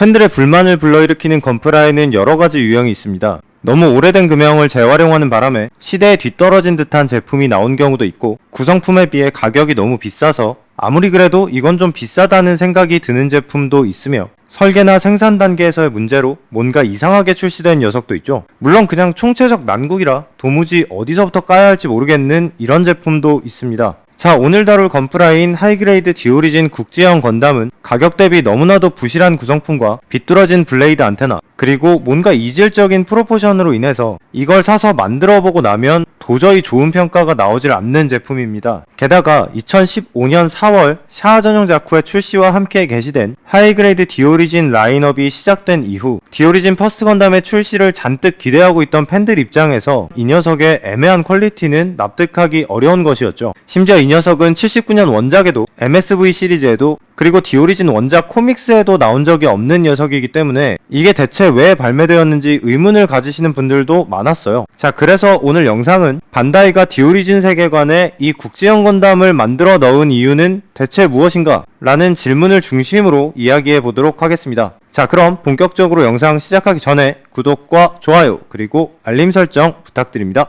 팬들의 불만을 불러일으키는 건프라에는 여러 가지 유형이 있습니다. 너무 오래된 금형을 재활용하는 바람에 시대에 뒤떨어진 듯한 제품이 나온 경우도 있고 구성품에 비해 가격이 너무 비싸서 아무리 그래도 이건 좀 비싸다는 생각이 드는 제품도 있으며 설계나 생산 단계에서의 문제로 뭔가 이상하게 출시된 녀석도 있죠. 물론 그냥 총체적 난국이라 도무지 어디서부터 까야 할지 모르겠는 이런 제품도 있습니다. 자, 오늘 다룰 건프라인 하이그레이드 디오리진 국제형 건담은 가격 대비 너무나도 부실한 구성품과 비뚤어진 블레이드 안테나, 그리고 뭔가 이질적인 프로포션으로 인해서 이걸 사서 만들어 보고 나면 도저히 좋은 평가가 나오질 않는 제품입니다. 게다가 2015년 4월 샤아 전용 자쿠의 출시와 함께 게시된 하이그레이드 디오리진 라인업이 시작된 이후 디오리진 퍼스트 건담의 출시를 잔뜩 기대하고 있던 팬들 입장에서 이 녀석의 애매한 퀄리티는 납득하기 어려운 것이었죠. 심지어 이 녀석은 79년 원작에도 MSV 시리즈에도 그리고 디오리진 원작 코믹스에도 나온 적이 없는 녀석이기 때문에 이게 대체 왜 발매되었는지 의문을 가지시는 분들도 많았어요. 자, 그래서 오늘 영상은 반다이가 디오리진 세계관에 이 국지형 건담을 만들어 넣은 이유는 대체 무엇인가? 라는 질문을 중심으로 이야기해 보도록 하겠습니다. 자, 그럼 본격적으로 영상 시작하기 전에 구독과 좋아요, 그리고 알림 설정 부탁드립니다.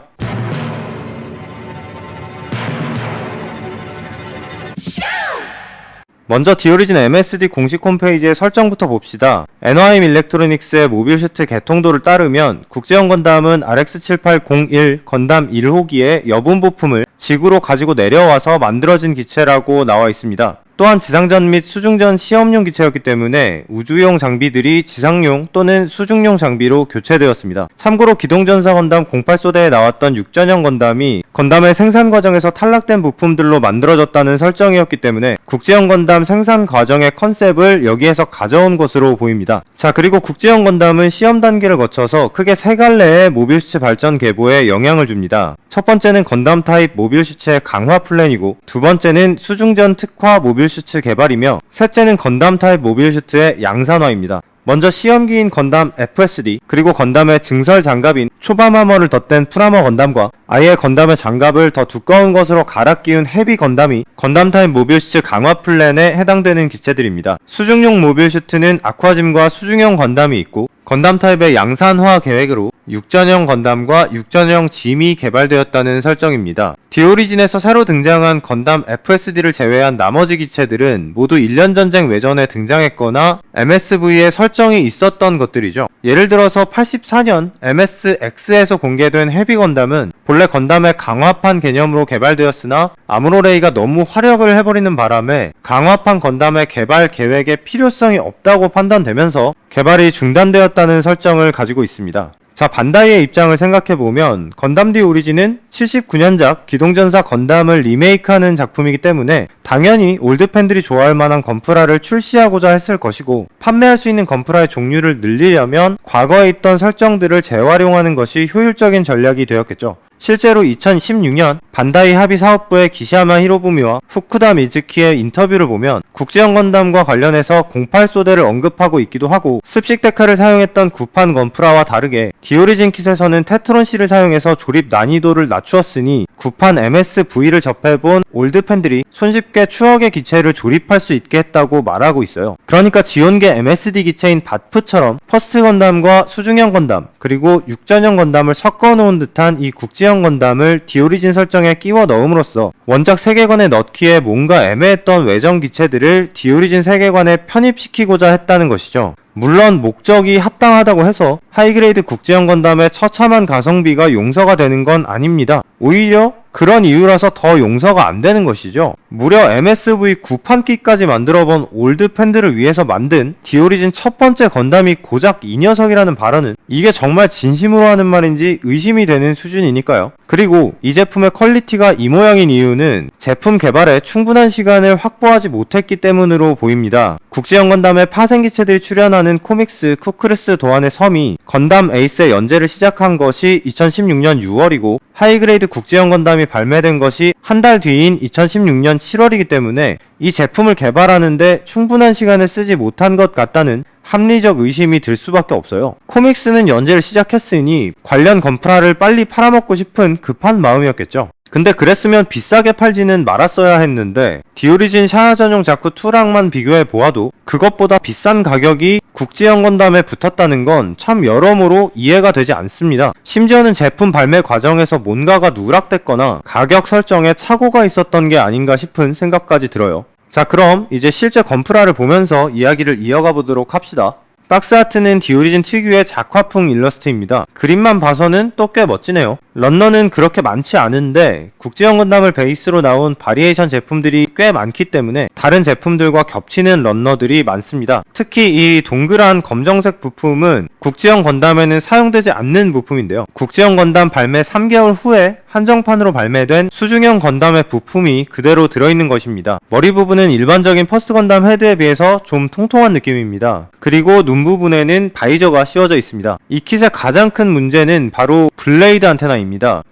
먼저 디오리진 MSD 공식 홈페이지의 설정부터 봅시다. NYM 일렉트로닉스의 모빌 슈트 개통도를 따르면 국제형 건담은 RX7801 건담 1호기의 여분 부품을 지구로 가지고 내려와서 만들어진 기체라고 나와 있습니다. 또한 지상전 및 수중전 시험용 기체였기 때문에 우주용 장비들이 지상용 또는 수중용 장비로 교체되었습니다. 참고로 기동전사 건담 08소대에 나왔던 육전형 건담이 건담의 생산 과정에서 탈락된 부품들로 만들어졌다는 설정이었기 때문에 국제형 건담 생산 과정의 컨셉을 여기에서 가져온 것으로 보입니다. 자 그리고 국제형 건담은 시험 단계를 거쳐서 크게 세 갈래의 모빌 슈츠 발전 계보에 영향을 줍니다. 첫 번째는 건담 타입 모빌 슈츠의 강화 플랜이고 두 번째는 수중전 특화 모빌 슈츠 개발이며 셋째는 건담 타입 모빌 슈트의 양산화입니다. 먼저 시험기인 건담 FSD 그리고 건담의 증설 장갑인 초밤 하머를 덧댄 프라머 건담과 아예 건담의 장갑을 더 두꺼운 것으로 갈아 끼운 헤비 건담이 건담 타입 모빌 슈트 강화 플랜에 해당되는 기체들입니다. 수중용 모빌 슈트는 아쿠아짐과 수중형 건담이 있고 건담 타입의 양산화 계획으로 육전형 건담과 육전형 짐이 개발되었다는 설정입니다. 디오리진에서 새로 등장한 건담 FSD를 제외한 나머지 기체들은 모두 1년 전쟁 외전에 등장했거나 MSV에 설정이 있었던 것들이죠. 예를 들어서 84년 MSX에서 공개된 헤비 건담은 본래 건담의 강화판 개념으로 개발되었으나 아무로레이가 너무 화력을 해버리는 바람에 강화판 건담의 개발 계획에 필요성이 없다고 판단되면서 개발이 중단되었다는 설정을 가지고 있습니다. 자, 반다이의 입장을 생각해보면 건담 디 오리진은 79년작 기동전사 건담을 리메이크하는 작품이기 때문에 당연히 올드 팬들이 좋아할 만한 건프라를 출시하고자 했을 것이고 판매할 수 있는 건프라의 종류를 늘리려면 과거에 있던 설정들을 재활용하는 것이 효율적인 전략이 되었겠죠. 실제로 2016년 반다이 합의 사업부의 기시야마 히로부미와 후쿠다 미즈키의 인터뷰를 보면 국제형 건담과 관련해서 08소대를 언급하고 있기도 하고 습식 데카를 사용했던 구판 건프라와 다르게 디오리진 킷에서는 테트론C를 사용해서 조립 난이도를 낮추었으니 구판 MSV를 접해본 올드 팬들이 손쉽게 추억의 기체를 조립할 수 있게 했다고 말하고 있어요. 그러니까 지원계 MSD 기체인 바프처럼 퍼스트 건담과 수중형 건담 그리고 육전형 건담을 섞어 놓은 듯한 이 국 제형 건담을 디오리진 설정에 끼워 넣음으로써 원작 세계관에 넣기에 뭔가 애매했던 외전 기체들을 디오리진 세계관에 편입시키고자 했다는 것이죠. 물론 목적이 합당하다고 해서 하이그레이드 국제형 건담의 처참한 가성비가 용서가 되는 건 아닙니다. 오히려 그런 이유라서 더 용서가 안 되는 것이죠. 무려 MSV 9판기까지 만들어본 올드 팬들을 위해서 만든 디오리진 첫 번째 건담이 고작 이 녀석이라는 발언은 이게 정말 진심으로 하는 말인지 의심이 되는 수준이니까요. 그리고 이 제품의 퀄리티가 이 모양인 이유는 제품 개발에 충분한 시간을 확보하지 못했기 때문으로 보입니다. 국제형 건담의 파생기체들이 출연하는 코믹스 쿠크르스 도안의 섬이 건담 에이스의 연재를 시작한 것이 2016년 6월이고 하이그레이드 국제형 건담이 발매된 것이 한 달 뒤인 2016년 7월이기 때문에 이 제품을 개발하는데 충분한 시간을 쓰지 못한 것 같다는 합리적 의심이 들 수밖에 없어요. 코믹스는 연재를 시작했으니 관련 건프라를 빨리 팔아먹고 싶은 급한 마음이었겠죠. 근데 그랬으면 비싸게 팔지는 말았어야 했는데 디오리진 샤아 전용 자크 2랑만 비교해 보아도 그것보다 비싼 가격이 국지형 건담에 붙었다는 건 참 여러모로 이해가 되지 않습니다. 심지어는 제품 발매 과정에서 뭔가가 누락됐거나 가격 설정에 착오가 있었던 게 아닌가 싶은 생각까지 들어요. 자 그럼 이제 실제 건프라를 보면서 이야기를 이어가 보도록 합시다. 박스 아트는 디오리진 특유의 작화풍 일러스트입니다. 그림만 봐서는 또 꽤 멋지네요. 런너는 그렇게 많지 않은데 국제형 건담을 베이스로 나온 바리에이션 제품들이 꽤 많기 때문에 다른 제품들과 겹치는 런너들이 많습니다. 특히 이 동그란 검정색 부품은 국제형 건담에는 사용되지 않는 부품인데요. 국제형 건담 발매 3개월 후에 한정판으로 발매된 수중형 건담의 부품이 그대로 들어있는 것입니다. 머리 부분은 일반적인 퍼스트 건담 헤드에 비해서 좀 통통한 느낌입니다. 그리고 눈 부분에는 바이저가 씌워져 있습니다. 이 킷의 가장 큰 문제는 바로 블레이드 안테나입니다.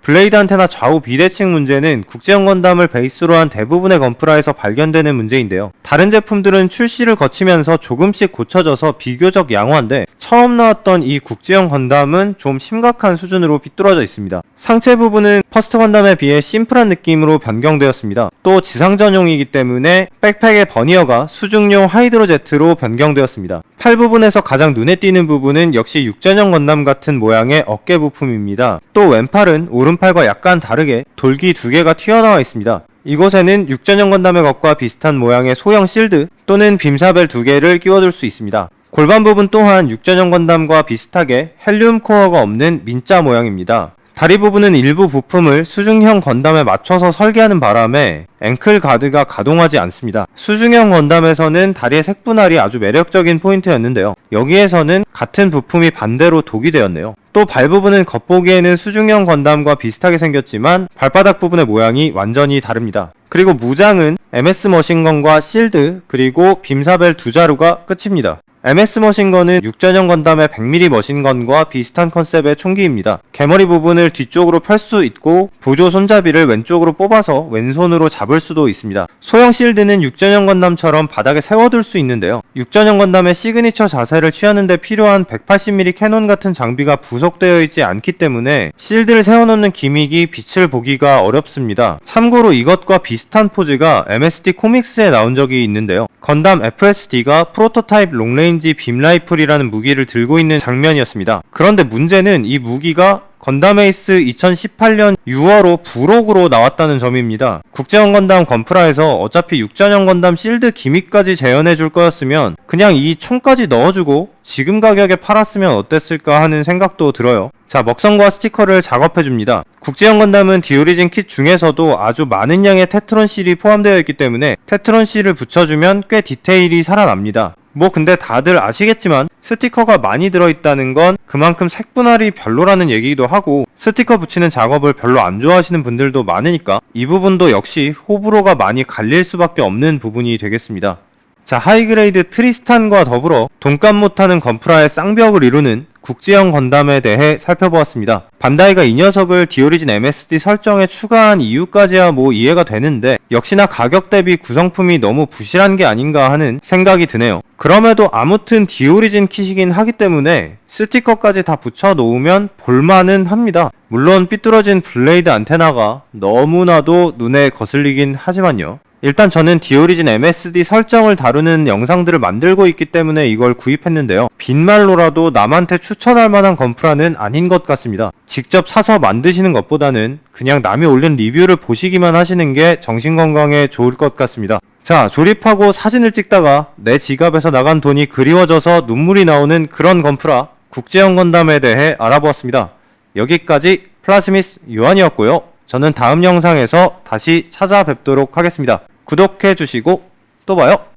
블레이드 안테나 좌우 비대칭 문제는 국제형 건담을 베이스로 한 대부분의 건프라에서 발견되는 문제인데요. 다른 제품들은 출시를 거치면서 조금씩 고쳐져서 비교적 양호한데 처음 나왔던 이 국제형 건담은 좀 심각한 수준으로 삐뚤어져 있습니다. 상체 부분은 퍼스트 건담에 비해 심플한 느낌으로 변경되었습니다. 또 지상 전용이기 때문에 백팩의 버니어가 수중용 하이드로 제트로 변경되었습니다. 팔 부분에서 가장 눈에 띄는 부분은 역시 육전형 건담 같은 모양의 어깨 부품입니다. 또 왼팔은 오른팔과 약간 다르게 돌기 두 개가 튀어나와 있습니다. 이곳에는 육전형 건담의 것과 비슷한 모양의 소형 실드 또는 빔사벨 두 개를 끼워둘 수 있습니다. 골반 부분 또한 육전형 건담과 비슷하게 헬륨 코어가 없는 민자 모양입니다. 다리 부분은 일부 부품을 수중형 건담에 맞춰서 설계하는 바람에 앵클 가드가 가동하지 않습니다. 수중형 건담에서는 다리의 색분할이 아주 매력적인 포인트였는데요. 여기에서는 같은 부품이 반대로 독이 되었네요. 또 발 부분은 겉보기에는 수중형 건담과 비슷하게 생겼지만 발바닥 부분의 모양이 완전히 다릅니다. 그리고 무장은 MS 머신건과 실드 그리고 빔사벨 두 자루가 끝입니다. MS 머신건은 육전형 건담의 100mm 머신건과 비슷한 컨셉의 총기입니다. 개머리 부분을 뒤쪽으로 펼 수 있고 보조 손잡이를 왼쪽으로 뽑아서 왼손으로 잡을 수도 있습니다. 소형 실드는 육전형 건담처럼 바닥에 세워둘 수 있는데요. 육전형 건담의 시그니처 자세를 취하는 데 필요한 180mm 캐논 같은 장비가 부속되어 있지 않기 때문에 실드를 세워놓는 기믹이 빛을 보기가 어렵습니다. 참고로 이것과 비슷한 포즈가 MSD 코믹스에 나온 적이 있는데요. 건담 FSD가 프로토타입 롱레인 지 빔라이플이라는 무기를 들고 있는 장면이었습니다. 그런데 문제는 이 무기가 건담 에이스 2018년 6월호 부록으로 나왔다는 점입니다. 국제형 건담 건프라에서 어차피 육전형 건담 실드 기믹까지 재현해 줄 거였으면 그냥 이 총까지 넣어주고 지금 가격에 팔았으면 어땠을까 하는 생각도 들어요. 자, 먹성과 스티커를 작업해 줍니다. 국제형 건담은 디오리진 킷 중에서도 아주 많은 양의 테트론 실이 포함되어 있기 때문에 테트론 실을 붙여주면 꽤 디테일이 살아납니다. 뭐 근데 다들 아시겠지만 스티커가 많이 들어있다는 건 그만큼 색분할이 별로라는 얘기기도 하고 스티커 붙이는 작업을 별로 안 좋아하시는 분들도 많으니까 이 부분도 역시 호불호가 많이 갈릴 수밖에 없는 부분이 되겠습니다. 자, 하이그레이드 트리스탄과 더불어 돈값 못하는 건프라의 쌍벽을 이루는 국지형 건담에 대해 살펴보았습니다. 반다이가 이 녀석을 디오리진 MSD 설정에 추가한 이유까지야 뭐 이해가 되는데 역시나 가격 대비 구성품이 너무 부실한 게 아닌가 하는 생각이 드네요. 그럼에도 아무튼 디오리진 킷이긴 하기 때문에 스티커까지 다 붙여 놓으면 볼만은 합니다. 물론 삐뚤어진 블레이드 안테나가 너무나도 눈에 거슬리긴 하지만요. 일단 저는 디오리진 MSD 설정을 다루는 영상들을 만들고 있기 때문에 이걸 구입했는데요. 빈말로라도 남한테 추천할 만한 건프라는 아닌 것 같습니다. 직접 사서 만드시는 것보다는 그냥 남이 올린 리뷰를 보시기만 하시는 게 정신건강에 좋을 것 같습니다. 자, 조립하고 사진을 찍다가 내 지갑에서 나간 돈이 그리워져서 눈물이 나오는 그런 건프라 국제형 건담에 대해 알아보았습니다. 여기까지 플라스미스 요한이었고요. 저는 다음 영상에서 다시 찾아뵙도록 하겠습니다. 구독해 주시고 또 봐요.